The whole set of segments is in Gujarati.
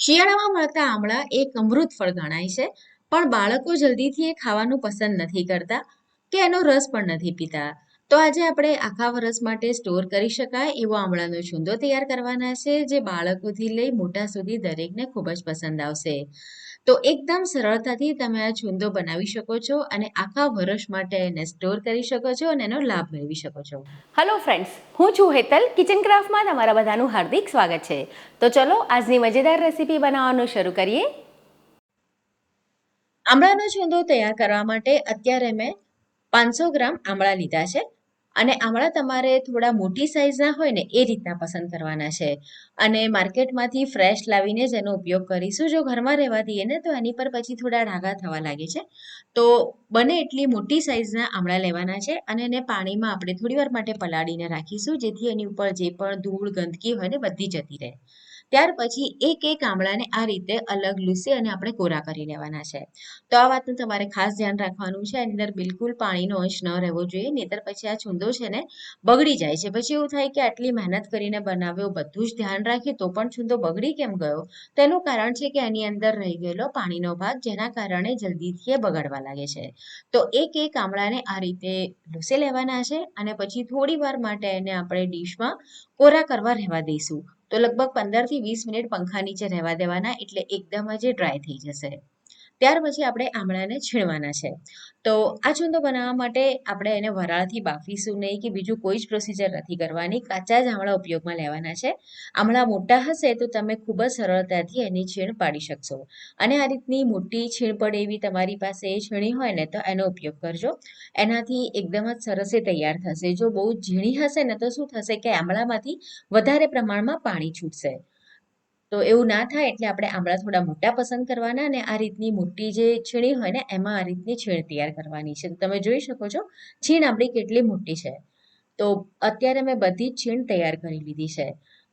શિયાળામાં મળતા આમળા એક અમૃત ફળ ગણાય છે, પણ બાળકો જલ્દીથી એ ખાવાનું પસંદ નથી કરતા કે એનો રસ પણ નથી પીતા. તો આજે આપણે આખા વર્ષ માટે સ્ટોર કરી શકાય એવો આમળાનો છૂંદો તૈયાર કરવાના છે, જે બાળકોથી લઈ મોટા સુધી દરેકને ખૂબ જ પસંદ આવશે. તો એકદમ સરળતાથી તમે આ છૂંદો બનાવી શકો છો અને આખા વર્ષ માટે એને સ્ટોર કરી શકો છો અને એનો લાભ મેળવી શકો છો. હલો ફ્રેન્ડ્સ હું છું હેતલ કિચન ક્રાફ્ટમાં તમારા બધાનું હાર્દિક સ્વાગત છે. તો ચલો આજની મજેદાર રેસીપી બનાવવાનું શરૂ કરીએ. આમળાનો છૂંદો તૈયાર કરવા માટે અત્યારે મેં પાંચસો ગ્રામ આમળા લીધા છે. અને આમળા તમારે થોડા મોટી સાઇઝના હોય ને, એ રીતના પસંદ કરવાના છે. અને માર્કેટમાંથી ફ્રેશ લાવીને જ એનો ઉપયોગ કરીશું. જો ઘરમાં રહેવા દઈએ ને, તો એની પર પછી થોડા ડાઘા થવા લાગે છે. તો બને એટલી મોટી સાઇઝના આમળા લેવાના છે અને એને પાણીમાં આપણે થોડીવાર માટે પલાળીને રાખીશું, જેથી એની ઉપર જે પણ ધૂળ, ગંદકી હોય ને, બધી જતી રહે. ત્યાર પછી એક એક આમળાને આ રીતે અલગ લૂસી અને આપણે કોરા કરી લેવાના છે. તો આ વાતનું તમારે ખાસ ધ્યાન રાખવાનું છે. એની અંદર બિલકુલ પાણીનો અંશ ન રહેવો જોઈએ, નહીતર પછી આ છૂંદો છે ને બગડી જાય છે. પછી એવું થાય કે આટલી મહેનત કરીને બનાવ્યો, બધું જ ધ્યાન રાખીએ, તો પણ છૂંદો બગડી કેમ ગયો? તેનું કારણ છે કે એની અંદર રહી ગયેલો પાણીનો ભાગ, જેના કારણે જલ્દીથી એ બગડવા લાગે છે. તો એક એક આમળાને આ રીતે લૂસી લેવાના છે અને પછી થોડી વાર માટે એને આપણે ડીશમાં કોરા કરવા રહેવા દઈશું. તો લગભગ પંદરથી વીસ મિનિટ પંખા નીચે રહેવા દેવાના, એટલે એકદમ જ એ ડ્રાય થઈ જશે. ત્યાર પછી આપણે આમળાને છીણવાના છે. તો આ ચૂંદો બનાવવા માટે આપણે એને વરાળથી બાફીશું નહીં કે બીજું કોઈ જ પ્રોસિજર નથી કરવાની. કાચા જ આમળા ઉપયોગમાં લેવાના છે. આમળા મોટા હશે તો તમે ખૂબ જ સરળતાથી એની છીણ પાડી શકશો. અને આ રીતની મોટી છીણ પડે એવી તમારી પાસે છીણી હોય ને તો એનો ઉપયોગ કરજો. એનાથી એકદમ જ સરસ એ તૈયાર થશે. જો બહુ ઝીણી હશે ને તો શું થશે કે આમળામાંથી વધારે પ્રમાણમાં પાણી છૂટશે. તો એવું ના થાય એટલે આપણે આમળા થોડા મોટા પસંદ કરવાના અને આ રીતની મોટી જે છીણી હોય ને, એમાં આ રીતની છીણ તૈયાર કરવાની છે. તમે જોઈ શકો છો, છીણ આપણી કેટલી મોટી છે. તો અત્યારે મેં બધી જ છીણ તૈયાર કરી લીધી છે.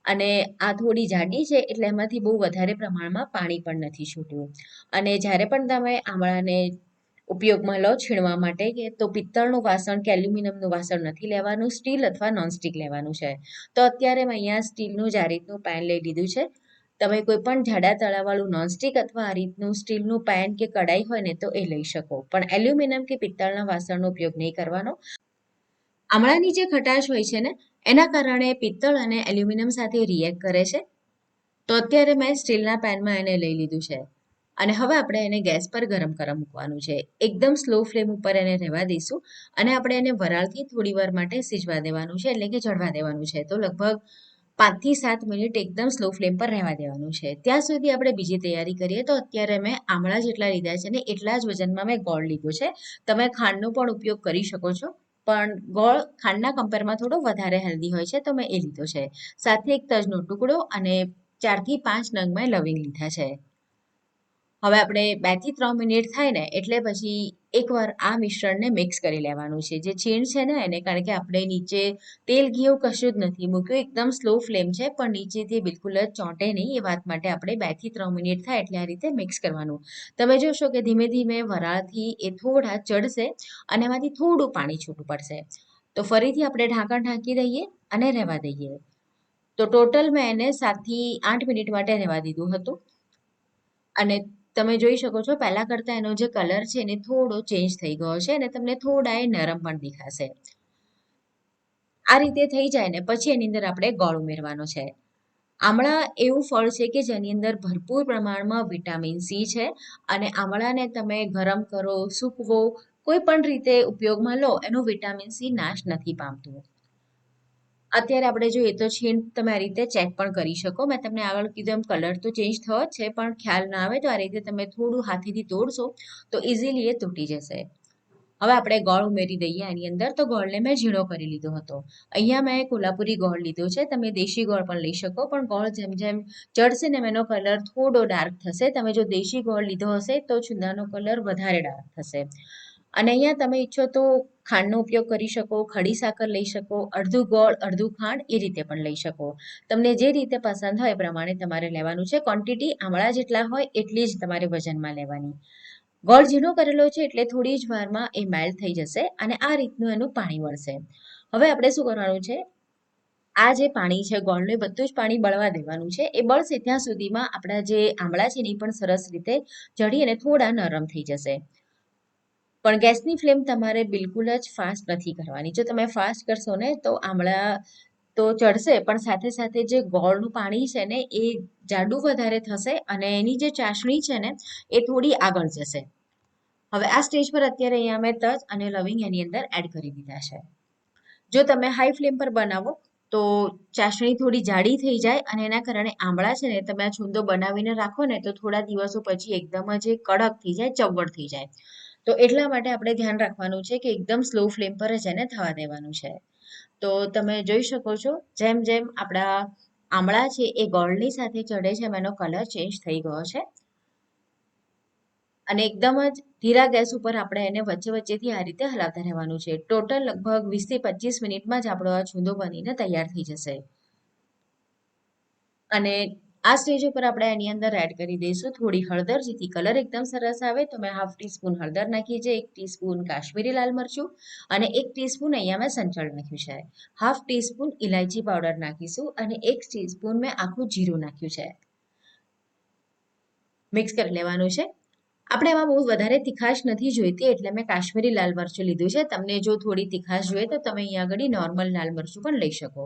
અને આ થોડી જાડી છે એટલે એમાંથી બહુ વધારે પ્રમાણમાં પાણી પણ નથી છૂટ્યું. અને જ્યારે પણ તમે આમળાને ઉપયોગમાં લો છીણવા માટે કે તો પિત્તળનું વાસણ કે એલ્યુમિનિયમનું વાસણ નથી લેવાનું, સ્ટીલ અથવા નોનસ્ટિક લેવાનું છે. તો અત્યારે મેં અહીંયા સ્ટીલનું જ આ રીતનું પેન લઈ લીધું છે. તમે કોઈ પણ જાડા તળાવાળું નોનસ્ટિક અથવા આ રીતનું સ્ટીલનું પેન કે કડાઈ હોય ને તો એ લઈ શકો. પણ એલ્યુમિનિયમ કે પિત્તળના વાસણનો ઉપયોગ નહીં કરવાનો. આમળાની જે ખટાશ હોય છે ને, એના કારણે પિત્તળ અને એલ્યુમિનિયમ સાથે રિએક્ટ કરે છે. તો અત્યારે મેં સ્ટીલના પેનમાં એને લઈ લીધું છે. અને હવે આપણે એને ગેસ પર ગરમ કરવા મૂકવાનું છે. એકદમ સ્લો ફ્લેમ ઉપર એને રહેવા દઈશું અને આપણે એને વરાળથી થોડી વાર માટે સીજવા દેવાનું છે, એટલે કે ચડવા દેવાનું છે. તો લગભગ પાંચથી સાત મિનિટ એકદમ સ્લો ફ્લેમ પર રહેવા દેવાનું છે. ત્યાં સુધી આપણે બીજી તૈયારી કરીએ તો અત્યારે મેં આમળા જેટલા લીધા છે ને એટલા જ વજનમાં મેં ગોળ લીધો છે. તમે ખાંડનો પણ ઉપયોગ કરી શકો છો, પણ ગોળ ખાંડના કમ્પેરમાં થોડો વધારે હેલ્ધી હોય છે તો મેં એ લીધો છે. સાથે એક તજનો ટુકડો અને ચારથી પાંચ નંગ મેં લવિંગ લીધા છે. હવે આપણે બેથી ત્રણ મિનિટ થાય ને, એટલે પછી એકવાર આ મિશ્રણને મિક્સ કરી લેવાનું છે. જે છીણ છે ને એને, કારણ કે આપણે નીચે તેલ ઘી એવું કશું જ નથી મૂક્યું. એકદમ સ્લો ફ્લેમ છે, પણ નીચેથી બિલકુલ જ ચોંટે નહીં. એ વાત માટે આપણે બેથી ત્રણ મિનિટ થાય એટલે આ રીતે મિક્સ કરવાનું. તમે જોશો કે ધીમે ધીમે વરાળથી એ થોડા ચડશે અને એમાંથી થોડું પાણી છૂટું પડશે. તો ફરીથી આપણે ઢાંકણ ઢાંકી દઈએ અને રહેવા દઈએ. તો ટોટલ મેં એને સાતથી આઠ મિનિટ માટે રહેવા દીધું હતું. અને તમે જોઈ શકો છો, પહેલાં કરતાં એનો જે કલર છે એને થોડો ચેન્જ થઈ ગયો છે અને તમને થોડા એ નરમ પણ દેખાશે. આ રીતે થઈ જાય ને પછી એની અંદર આપણે ગોળ ઉમેરવાનો છે. આમળા એવું ફળ છે કે જેની અંદર ભરપૂર પ્રમાણમાં વિટામિન સી છે અને આમળાને તમે ગરમ કરો, સૂકવો, કોઈ પણ રીતે ઉપયોગમાં લો, એનું વિટામિન સી નાશ નથી પામતું. અત્યારે આપણે જોઈએ તો છીણ તમે આ રીતે ચેક પણ કરી શકો. મેં તમને આગળ કીધું એમ કલર તો ચેન્જ થયો છે, પણ ખ્યાલ ના આવે તો આ રીતે તમે થોડું હાથેથી તોડશો તો ઇઝીલી એ તૂટી જશે. હવે આપણે ગોળ ઉમેરી દઈએ આની અંદર. તો ગોળને મેં ઝીણો કરી લીધો હતો. અહીંયા મેં કોલ્હાપુરી ગોળ લીધો છે. તમે દેશી ગોળ પણ લઈ શકો, પણ ગોળ જેમ જેમ ચડશે ને એનો કલર થોડો ડાર્ક થશે. તમે જો દેશી ગોળ લીધો હશે તો છુંદાનો કલર વધારે ડાર્ક થશે. અને અહીંયા તમે ઈચ્છો તો ખાંડનો ઉપયોગ કરી શકો, ખડી સાકર લઈ શકો, અડધું ગોળ, અડધું ખાંડ એ રીતે પણ લઈ શકો. તમને જે રીતે પસંદ હોય એ પ્રમાણે તમારે લેવાનું છે. ક્વોન્ટિટી આમળા જેટલા હોય એટલી જ તમારે વજનમાં લેવાની. ગોળ ઝીણો કરેલો છે એટલે થોડી જ વારમાં એ મેલ્ટ થઈ જશે અને આ રીતનું એનું પાણી વળશે. હવે આપણે શું કરવાનું છે? આ જે પાણી છે, ગોળનું એ બધું જ પાણી બળવા દેવાનું છે. એ બળશે ત્યાં સુધીમાં આપણા જે આમળા છે એ પણ સરસ રીતે ચડી અને થોડા નરમ થઈ જશે. પણ ગેસની ફ્લેમ તમારે બિલકુલ જ ફાસ્ટ નથી કરવાની. જો તમે ફાસ્ટ કરશો ને, તો આમળા તો ચડશે, પણ સાથે સાથે જે ગોળનું પાણી છે ને, એ જાડું વધારે થશે અને એની જે ચાસણી છે ને, એ થોડી આગળ જશે. હવે આ સ્ટેજ પર અત્યારે અહીંયા મેં તજ અને લવિંગ એની અંદર એડ કરી દીધા છે. જો તમે હાઈ ફ્લેમ પર બનાવો, તો ચાસણી થોડી જાડી થઈ જાય અને એના કારણે આમળા છે ને, તમે આ છુંદો બનાવીને રાખો ને, તો થોડા દિવસો પછી એકદમ જ કડક થઈ જાય ચવડ થઈ જાય. તો એટલા માટે આપણે ધ્યાન રાખવાનું છે કે એકદમ સ્લો ફ્લેમ પર જ એને થવા દેવાનું છે. તો તમે જોઈ શકો છો, જેમ જેમ આપણા આમળા છે એ ગોળની સાથે ચડે છે એનો કલર ચેન્જ થઈ ગયો છે. અને એકદમ જ ધીરા ગેસ ઉપર આપણે એને વચ્ચે વચ્ચેથી આ રીતે હલાવતા રહેવાનું છે. ટોટલ લગભગ વીસથી પચીસ મિનિટમાં જ આપણો આ છૂંદો બનીને તૈયાર થઈ જશે. અને આ સ્ટેજ ઉપર આપણે એની અંદર એડ કરી દઈશું. થોડી હળદર, જેથી કલર એકદમ સરસ આવે. તો મેં હાફ ટીસ્પૂન હળદર નાખી છે, એક ટીસ્પૂન કાશ્મીરી લાલ મરચું અને એક ટીસ્પૂન અહીંયા મેં સંચળ નાખ્યું છે. હાફ ટીસ્પૂન ઇલાયચી પાવડર નાખીશું અને એક ટીસ્પૂન મેં આખું જીરું નાખ્યું છે. મિક્સ કરી લેવાનું છે. આપણે એમાં બહુ વધારે તીખાશ નથી જોઈતી, એટલે મેં કાશ્મીરી લાલ મરચું લીધું છે. તમને જો થોડી તીખાશ જોઈએ તો તમે અહીંયા આગળ નોર્મલ લાલ મરચું પણ લઈ શકો.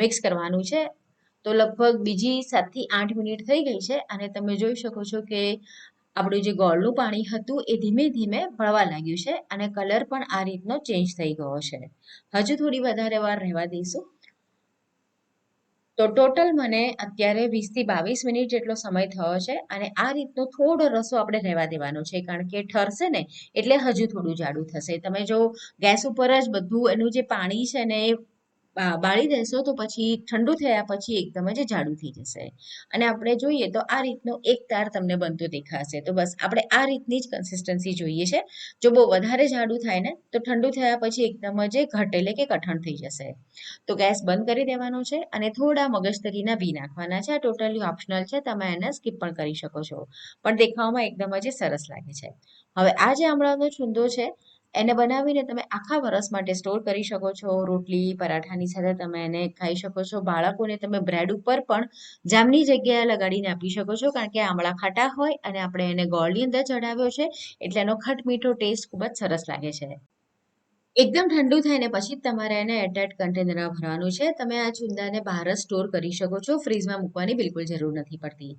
મિક્સ કરવાનું છે. તો લગભગ બીજી સાતથી આઠ મિનિટ થઈ ગઈ છે અને તમે જોઈ શકો છો કે આપણું જે ગોળનું પાણી હતું એ ધીમે ધીમે ભળવા લાગ્યું છે અને કલર પણ આ રીતનો ચેન્જ થઈ ગયો છે. હજુ થોડી વધારે વાર રહેવા દઈશું. તો ટોટલ મને અત્યારે વીસથી બાવીસ મિનિટ જેટલો સમય થયો છે અને આ રીતનો થોડો રસો આપણે રહેવા દેવાનો છે કારણ કે ઠરશે ને એટલે હજુ થોડું જાડું થશે. તમે જો ગેસ ઉપર જ બધું એનું જે પાણી છે ને એ બાળી દેશો તો પછી ઠંડુ થયા પછી એકદમ જ જાડું થઈ જશે. અને આપણે જોઈએ તો આ રીતનો એક તાર તમને બનતો દેખાશે. તો બસ આપણે આ રીતની જ કન્સિસ્ટન્સી જોઈએ છે. જો બહુ વધારે જાડું થાય ને, તો ઠંડુ થયા પછી એકદમ જ ઘટ એટલે કે કઠણ થઈ જશે. તો ગેસ બંધ કરી દેવાનો છે અને થોડા મગજતરીના વી નાખવાના છે. આ ટોટલી ઓપ્શનલ છે. તમે એને સ્કીપ પણ કરી શકો છો. પણ દેખાવામાં એકદમ જ સરસ લાગે છે. હવે આ જે આમળાનો છુંદો છે એને બનાવીને તમે આખા વરસ માટે સ્ટોર કરી શકો છો. રોટલી, પરાઠાની સાથે તમે એને ખાઈ શકો છો. બાળકોને તમે બ્રેડ ઉપર પણ જામની જગ્યાએ લગાડીને આપી શકો છો. કારણ કે આમળા ખાટા હોય અને આપણે એને ગોળની અંદર ચડાવ્યો છે. એટલે એનો ખટ મીઠો ટેસ્ટ ખૂબ જ સરસ લાગે છે. એકદમ ઠંડુ થાય ને પછી તમારે એને એરટાઇટ કન્ટેનરમાં ભરવાનું છે. તમે આ ચુંદાને બહાર જ સ્ટોર કરી શકો છો. ફ્રીજમાં મૂકવાની બિલકુલ જરૂર નથી પડતી.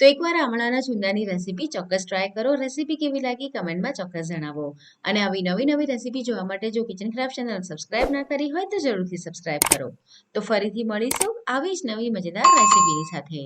તો એકવાર આમળાના ચુંદાની રેસીપી ચોક્કસ ટ્રાય કરો. રેસીપી કેવી લાગી કમેન્ટમાં ચોક્કસ જણાવો. અને આવી નવી નવી રેસીપી જોવા માટે જો કિચન ક્રાફ્ટ ચેનલ સબસ્ક્રાઇબ ના કરી હોય તો જરૂરથી સબસ્ક્રાઇબ કરો. તો ફરીથી મળીશું આવી જ નવી મજેદાર રેસીપીની સાથે.